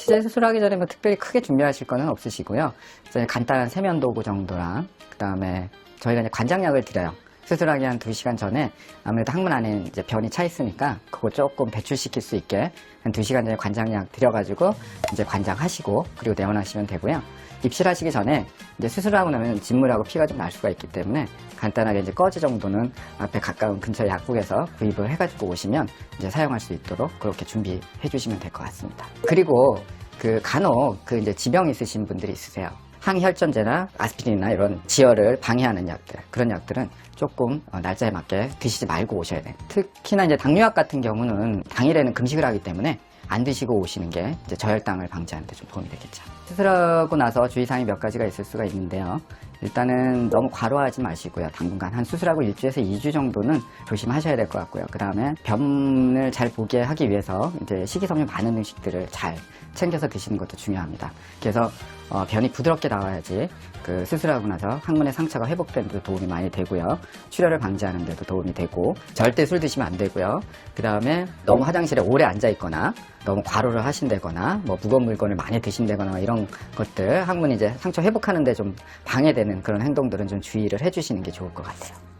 치질 수술하기 전에 뭐 특별히 크게 준비하실 거는 없으시고요. 간단한 세면 도구 정도랑 그다음에 저희가 이제 관장약을 드려요. 수술하기 한 2시간 전에 아무래도 항문 안에 이제 변이 차 있으니까 그거 조금 배출시킬 수 있게 한 2시간 전에 관장약 드려가지고 이제 관장하시고 그리고 내원하시면 되고요. 입실하시기 전에 이제 수술하고 나면 진물하고 피가 좀 날 수가 있기 때문에 간단하게 이제 꺼지 정도는 앞에 가까운 근처 약국에서 구입을 해가지고 오시면 이제 사용할 수 있도록 그렇게 준비해 주시면 될 것 같습니다. 그리고 그 간혹 그 이제 지병 있으신 분들이 있으세요. 항혈전제나 아스피린이나 이런 지혈을 방해하는 약들 그런 약들은 조금 어, 날짜에 맞게 드시지 말고 오셔야 돼요. 특히나 이제 당뇨약 같은 경우는 당일에는 금식을 하기 때문에 안 드시고 오시는 게 저혈당을 방지하는 데 좀 도움이 되겠죠. 수술하고 나서 주의사항이 몇 가지가 있을 수가 있는데요. 일단은 너무 과로하지 마시고요. 당분간 한 수술하고 1주에서 2주 정도는 조심하셔야 될 것 같고요. 그 다음에 변을 잘 보게 하기 위해서 이제 식이섬유 많은 음식들을 잘 챙겨서 드시는 것도 중요합니다. 그래서 어, 변이 부드럽게 나와야지 그 수술하고 나서 항문의 상처가 회복되는 데 도움이 많이 되고요. 출혈을 방지하는 데도 도움이 되고 절대 술 드시면 안 되고요. 그 다음에 너무 화장실에 오래 앉아 있거나 너무 과로를 하신다거나 뭐 무거운 물건을 많이 드신다거나 이런 것들 항문 이제 상처 회복하는 데 좀 방해되는 그런 행동들은 좀 주의를 해주시는 게 좋을 것 같아요.